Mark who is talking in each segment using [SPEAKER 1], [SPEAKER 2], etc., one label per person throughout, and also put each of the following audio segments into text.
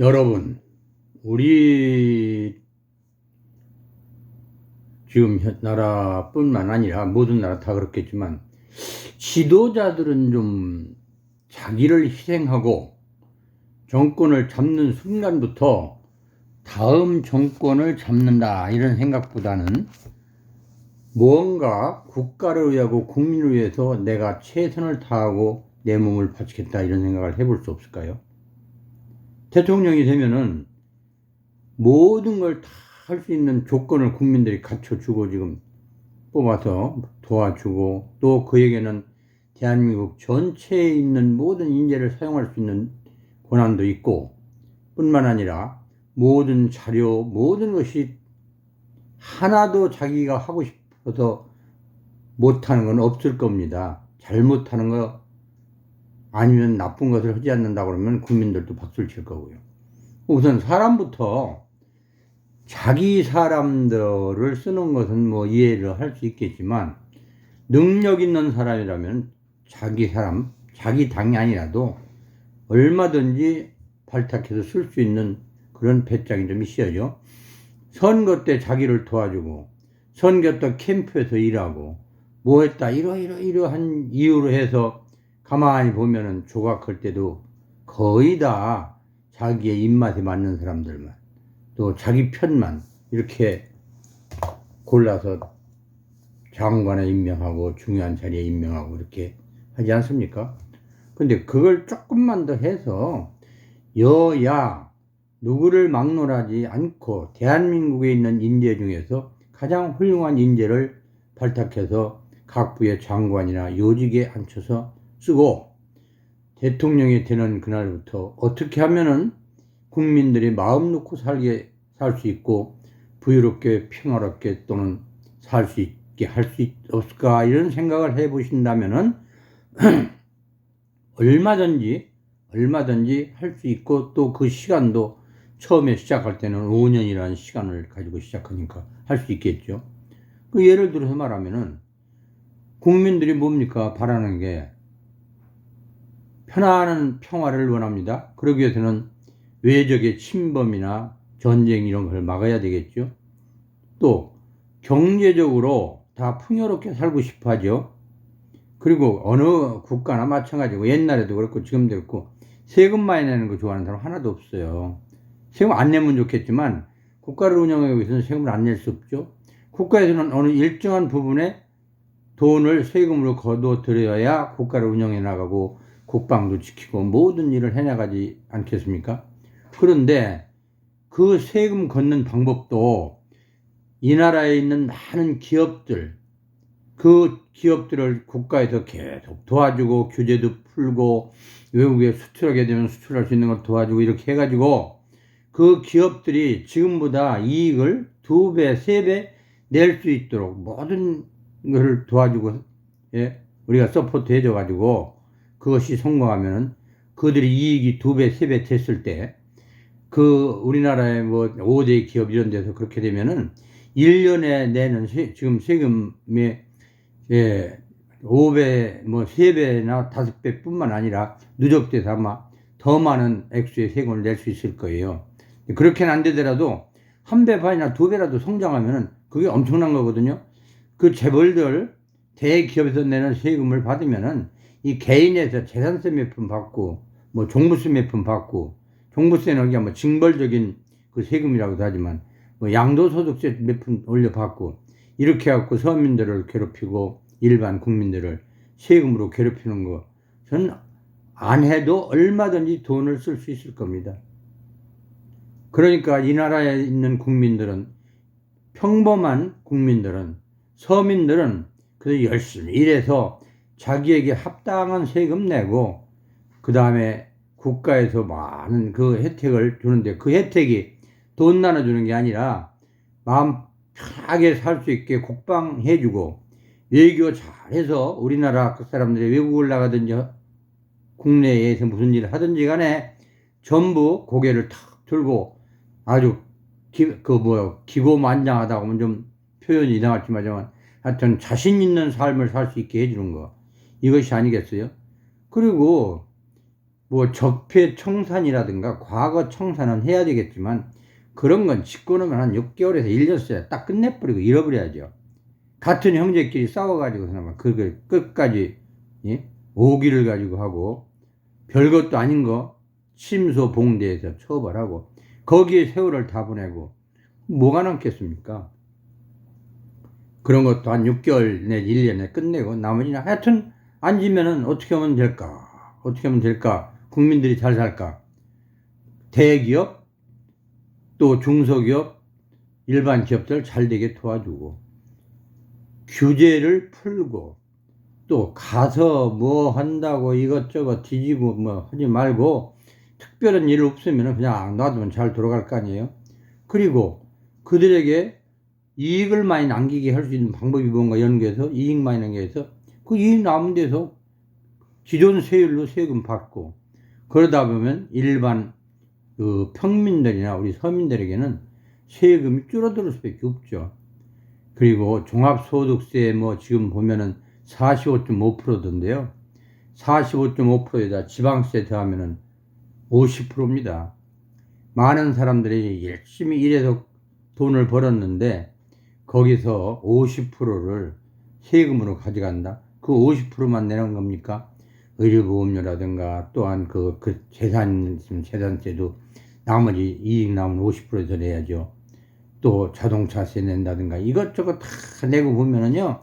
[SPEAKER 1] 여러분, 우리 지금 현- 나라뿐만 아니라 모든 나라 다 그렇겠지만 지도자들은 좀 자기를 희생하고 정권을 잡는 순간부터 다음 정권을 잡는다 이런 생각보다는 무언가 국가를 위하고 국민을 위해서 내가 최선을 다하고 내 몸을 바치겠다 이런 생각을 해볼 수 없을까요? 대통령이 되면은 모든 걸 다 할 수 있는 조건을 국민들이 갖춰주고 지금 뽑아서 도와주고 또 그에게는 대한민국 전체에 있는 모든 인재를 사용할 수 있는 권한도 있고 뿐만 아니라 모든 자료 모든 것이 하나도 자기가 하고 싶어서 못하는 건 없을 겁니다. 잘못하는 거 아니면 나쁜 것을 하지 않는다 그러면 국민들도 박수를 칠 거고요. 우선 사람부터 자기 사람들을 쓰는 것은 뭐 이해를 할 수 있겠지만 능력 있는 사람이라면 자기 사람, 자기 당이 아니라도 얼마든지 발탁해서 쓸 수 있는 그런 배짱이 좀 있어야죠. 선거 때 자기를 도와주고 선거 때 캠프에서 일하고 뭐 했다 이러이러이러한 이유로 해서 가만히 보면은 조각할 때도 거의 다 자기의 입맛에 맞는 사람들만 또 자기 편만 이렇게 골라서 장관에 임명하고 중요한 자리에 임명하고 이렇게 하지 않습니까? 근데 그걸 조금만 더 해서 여야 누구를 막론하지 않고 대한민국에 있는 인재 중에서 가장 훌륭한 인재를 발탁해서 각 부의 장관이나 요직에 앉혀서 쓰고 대통령이 되는 그날부터 어떻게 하면은 국민들이 마음 놓고 살게 살 수 있고 부유롭게 평화롭게 또는 살 수 있게 할 수 없을까 이런 생각을 해 보신다면은 얼마든지 얼마든지 할 수 있고 또 그 시간도 처음에 시작할 때는 5년이라는 시간을 가지고 시작하니까 할 수 있겠죠. 그 예를 들어서 말하면은 국민들이 뭡니까 바라는 게 편안한 평화를 원합니다. 그러기 위해서는 외적의 침범이나 전쟁 이런 걸 막아야 되겠죠. 또 경제적으로 다 풍요롭게 살고 싶어 하죠. 그리고 어느 국가나 마찬가지고 옛날에도 그렇고 지금도 그렇고 세금 많이 내는 거 좋아하는 사람 하나도 없어요. 세금 안 내면 좋겠지만 국가를 운영하기 위해서는 세금을 안 낼 수 없죠. 국가에서는 어느 일정한 부분에 돈을 세금으로 거둬 들여야 국가를 운영해 나가고 국방도 지키고 모든 일을 해나가지 않겠습니까? 그런데 그 세금 걷는 방법도 이 나라에 있는 많은 기업들, 그 기업들을 국가에서 계속 도와주고 규제도 풀고 외국에 수출하게 되면 수출할 수 있는 걸 도와주고 이렇게 해가지고 그 기업들이 지금보다 이익을 두 배, 세 배 낼 수 있도록 모든 것을 도와주고 예? 우리가 서포트 해줘가지고 그것이 성공하면은 그들이 이익이 두 배, 세 배 됐을 때 그 우리나라의 뭐 5대 기업 이런 데서 그렇게 되면은 1년에 내는 세, 지금 세금의 예, 5배, 뭐 3배나 5배 뿐만 아니라 누적돼서 아마 더 많은 액수의 세금을 낼 수 있을 거예요. 그렇게는 안 되더라도 한 배 반이나 두 배라도 성장하면은 그게 엄청난 거거든요. 그 재벌들 대기업에서 내는 세금을 받으면은 이 개인에서 재산세 몇 푼 받고 뭐 종부세 몇 푼 받고 종부세는 그냥 뭐 징벌적인 그 세금이라고도 하지만 뭐 양도소득세 몇 푼 올려받고 이렇게 해갖고 서민들을 괴롭히고 일반 국민들을 세금으로 괴롭히는 거 저는 안 해도 얼마든지 돈을 쓸 수 있을 겁니다. 그러니까 이 나라에 있는 국민들은 평범한 국민들은 서민들은 그래서 열심히 일해서 자기에게 합당한 세금 내고 그 다음에 국가에서 많은 그 혜택을 주는데 그 혜택이 돈 나눠주는 게 아니라 마음 편하게 살 수 있게 국방해주고 외교 잘해서 우리나라 그 사람들이 외국을 나가든지 국내에서 무슨 일을 하든지 간에 전부 고개를 탁 들고 아주 기, 그 뭐야 기고만장하다고 하면 좀 표현이 이상하지만 하여튼 자신 있는 삶을 살 수 있게 해주는 거 이것이 아니겠어요? 그리고 뭐 적폐 청산이라든가 과거 청산은 해야 되겠지만 그런 건 나면 한 6개월에서 1년 써야 딱 끝내버리고 잃어버려야죠. 같은 형제끼리 싸워가지고서는 그걸 끝까지 예? 오기를 가지고 하고 별것도 아닌 거 침소 봉대에서 처벌하고 거기에 세월을 다 보내고 뭐가 남겠습니까? 그런 것도 한 6개월 내 1년에 끝내고 나머지는 하여튼 앉으면은 어떻게 하면 될까? 어떻게 하면 될까? 국민들이 잘 살까? 대기업 또 중소기업 일반 기업들 잘 되게 도와주고 규제를 풀고 또 가서 뭐 한다고 이것저것 뒤지고 뭐 하지 말고 특별한 일 없으면 그냥 놔두면 잘 돌아갈 거 아니에요. 그리고 그들에게 이익을 많이 남기게 할 수 있는 방법이 뭔가 연구해서 이익 많이 남겨서 그 이익 남은 데서 기존 세율로 세금 받고 그러다 보면 일반 그 평민들이나 우리 서민들에게는 세금이 줄어들 수밖에 없죠. 그리고 종합소득세 뭐 지금 보면은 45.5%던데요. 45.5%에다 지방세 더하면은 50%입니다. 많은 사람들이 열심히 일해서 돈을 벌었는데 거기서 50%를 세금으로 가져간다. 그 50%만 내는 겁니까? 의료보험료라든가 또한 그, 그 재산 재산세도 나머지 이익 나오면 50%더 내야죠. 또 자동차세 낸다든가 이것저것 다 내고 보면은요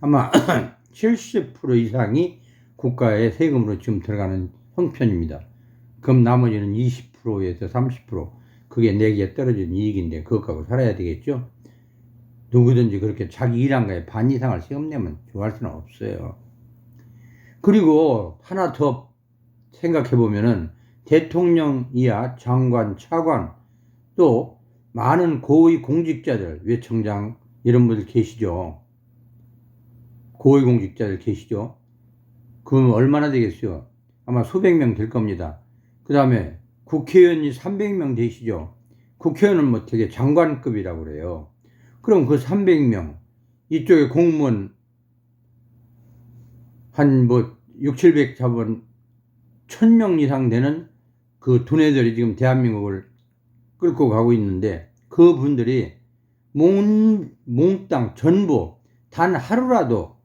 [SPEAKER 1] 아마 70% 이상이 국가의 세금으로 지금 들어가는 형편입니다. 그럼 나머지는 20%에서 30% 그게 내기에 떨어진 이익인데 그것 갖고 살아야 되겠죠. 누구든지 그렇게 자기 일한 거에 반 이상을 세금 내면 좋아할 수는 없어요. 그리고 하나 더 생각해 보면은 대통령 이하 장관, 차관 또 많은 고위 공직자들, 외청장 이런 분들 계시죠. 고위 공직자들 계시죠. 그럼 얼마나 되겠어요? 아마 수백 명 될 겁니다. 그 다음에 국회의원이 300명 되시죠. 국회의원은 뭐 되게 장관급이라고 그래요. 그럼 그 300명, 이쪽에 공무원 한 뭐 6, 700 잡은 1000명 이상 되는 그 두뇌들이 지금 대한민국을 끌고 가고 있는데 그 분들이 몽, 몽땅 전부 단 하루라도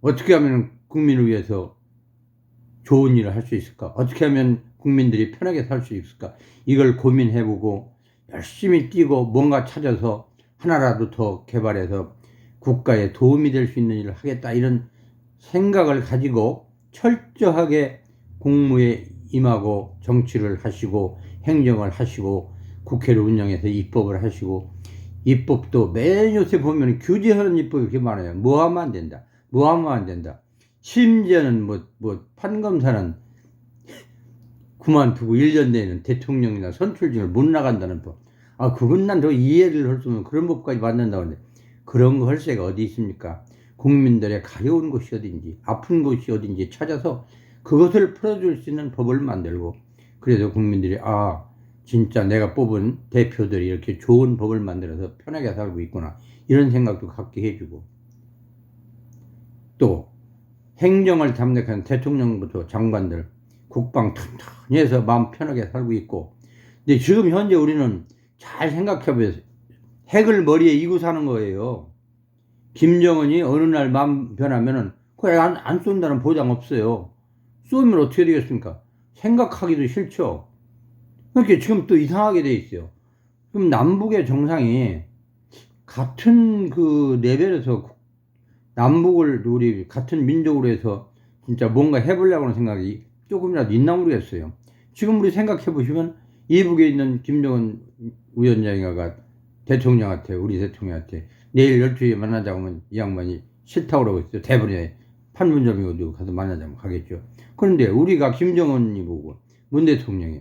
[SPEAKER 1] 어떻게 하면 국민을 위해서 좋은 일을 할 수 있을까? 어떻게 하면 국민들이 편하게 살 수 있을까? 이걸 고민해보고 열심히 뛰고 뭔가 찾아서 하나라도 더 개발해서 국가에 도움이 될 수 있는 일을 하겠다 이런 생각을 가지고 철저하게 공무에 임하고 정치를 하시고 행정을 하시고 국회를 운영해서 입법을 하시고 입법도 매일 요새 보면 규제하는 입법이 그렇게 많아요. 뭐 하면 안 된다. 뭐 하면 안 된다. 심지어는 뭐, 뭐, 판검사는 그만두고 1년 내에는 대통령이나 선출직을 못 나간다는 법. 아, 그건 난더 이해를 할 수 없는 그런 법까지 만든다고 하는데 그런 거 할 새가 어디 있습니까? 국민들의 가려운 곳이 어딘지, 아픈 곳이 어딘지 찾아서 그것을 풀어줄 수 있는 법을 만들고 그래서 국민들이 아, 진짜 내가 뽑은 대표들이 이렇게 좋은 법을 만들어서 편하게 살고 있구나. 이런 생각도 갖게 해주고. 또, 행정을 담당하는 대통령부터 장관들, 국방 튼튼히 해서 마음 편하게 살고 있고. 근데 지금 현재 우리는 잘 생각해 보세요. 핵을 머리에 이고 사는 거예요. 김정은이 어느 날 마음 변하면은 그래 안, 안 쏜다는 보장 없어요. 쏘면 어떻게 되겠습니까? 생각하기도 싫죠. 그렇게 지금 또 이상하게 돼 있어요. 그럼 남북의 정상이 같은 그 레벨에서 남북을 우리 같은 민족으로 해서 진짜 뭔가 해보려고 하는 생각이 조금이라도 있나 모르겠어요. 지금 우리 생각해 보시면 이북에 있는 김정은 위원장이가 대통령한테 우리 대통령한테 내일 12시에 만나자고 하면 이 양반이 싫다고 그러고 있어요. 대부분에 판문점이어도 가서 만나자면 가겠죠. 그런데 우리가 김정은이 보고 문 대통령이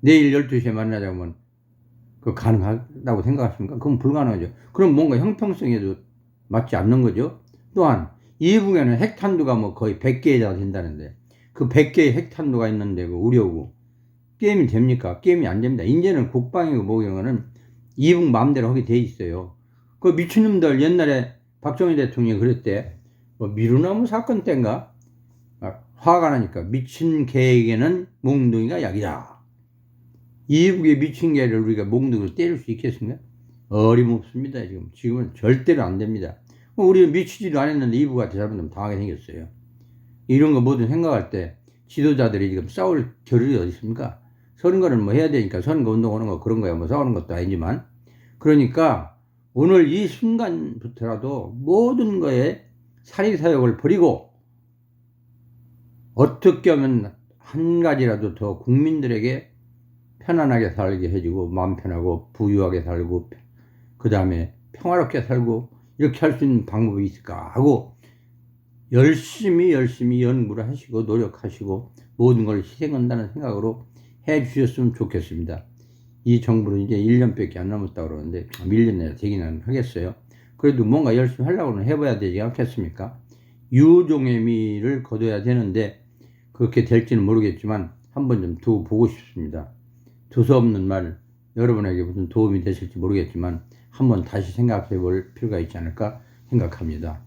[SPEAKER 1] 내일 12시에 만나자면 그 가능하다고 생각하십니까? 그건 불가능하죠. 그럼 뭔가 형평성에도 맞지 않는 거죠. 또한 이북에는 핵탄두가 뭐 거의 100개에다 된다는데 그 100개의 핵탄두가 있는데 그 우려고 게임이 됩니까? 게임이 안 됩니다. 이제는 국방이고 뭐경우는 이북 마음대로 하게 돼 있어요. 그 미친놈들 옛날에 박정희 대통령이 그랬대. 뭐 미루나무 사건 때인가? 막 화가 나니까 미친 개에게는 몽둥이가 약이다. 이북에 미친 개를 우리가 몽둥이로 때릴 수 있겠습니까? 어림없습니다. 지금 지금은 절대로 안 됩니다. 뭐 우리는 미치지도 않았는데 이북한테 잘못하면 당하게 생겼어요. 이런 거 뭐든 생각할 때 지도자들이 지금 싸울 겨를이 어디 있습니까? 선거는 뭐 해야 되니까 선거 운동하는 거 그런 거야. 뭐 싸우는 것도 아니지만. 그러니까 오늘 이 순간부터라도 모든 거에 사리사욕을 버리고 어떻게 하면 한 가지라도 더 국민들에게 편안하게 살게 해주고 마음 편하고 부유하게 살고 그 다음에 평화롭게 살고 이렇게 할 수 있는 방법이 있을까 하고 열심히 열심히 연구를 하시고 노력하시고 모든 걸 희생한다는 생각으로 해 주셨으면 좋겠습니다. 이 정부는 이제 1년밖에 안 남았다고 그러는데 1년 내에 되기는 하겠어요. 그래도 뭔가 열심히 하려고는 해봐야 되지 않겠습니까? 유종의 미를 거둬야 되는데 그렇게 될지는 모르겠지만 한번 좀 두고 보고 싶습니다. 두서없는 말 여러분에게 무슨 도움이 되실지 모르겠지만 한번 다시 생각해 볼 필요가 있지 않을까 생각합니다.